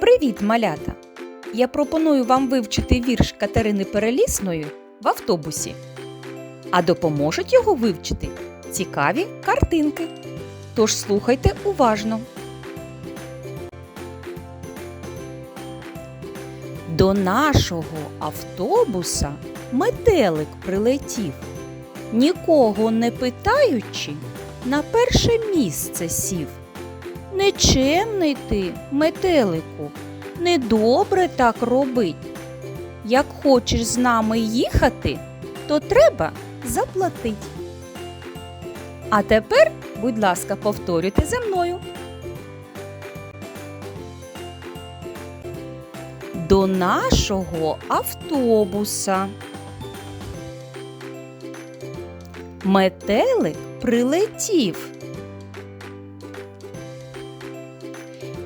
Привіт, малята! Я пропоную вам вивчити вірш Катерини Перелісної в автобусі. А допоможуть його вивчити цікаві картинки. Тож слухайте уважно. До нашого автобуса метелик прилетів, нікого не питаючи, на перше місце сів. Нечемний ти, метелику, недобре так робить. Як хочеш з нами їхати, то треба заплатить. А тепер, будь ласка, повторюйте за мною. До нашого автобуса. Метелик прилетів.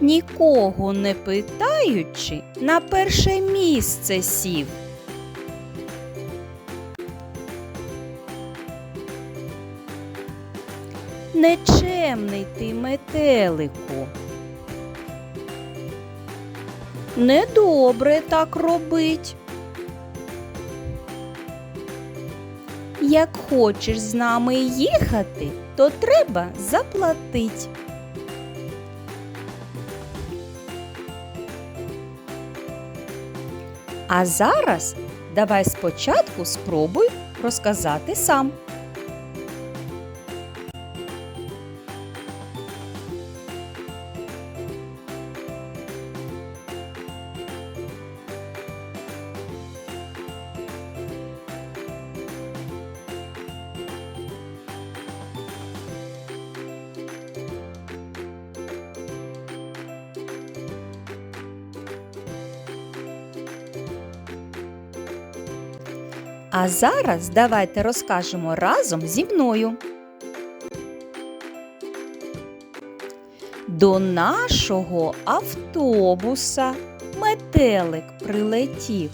Нікого не питаючи, на перше місце сів. Нечемний ти метелику. Недобре так робить. Як хочеш з нами їхати, то треба заплатить. А зараз давай спочатку спробуй розказати сам. А зараз давайте розкажемо разом зі мною. До нашого автобуса метелик прилетів,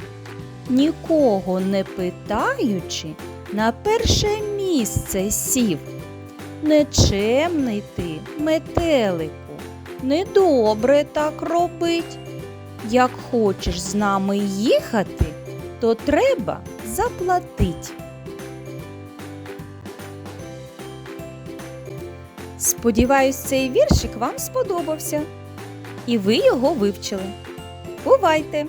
нікого не питаючи, на перше місце сів. Нечемний ти, метелику, недобре так робить. Як хочеш з нами їхати, то треба заплатить. Сподіваюсь, цей віршик вам сподобався, і ви його вивчили. Бувайте!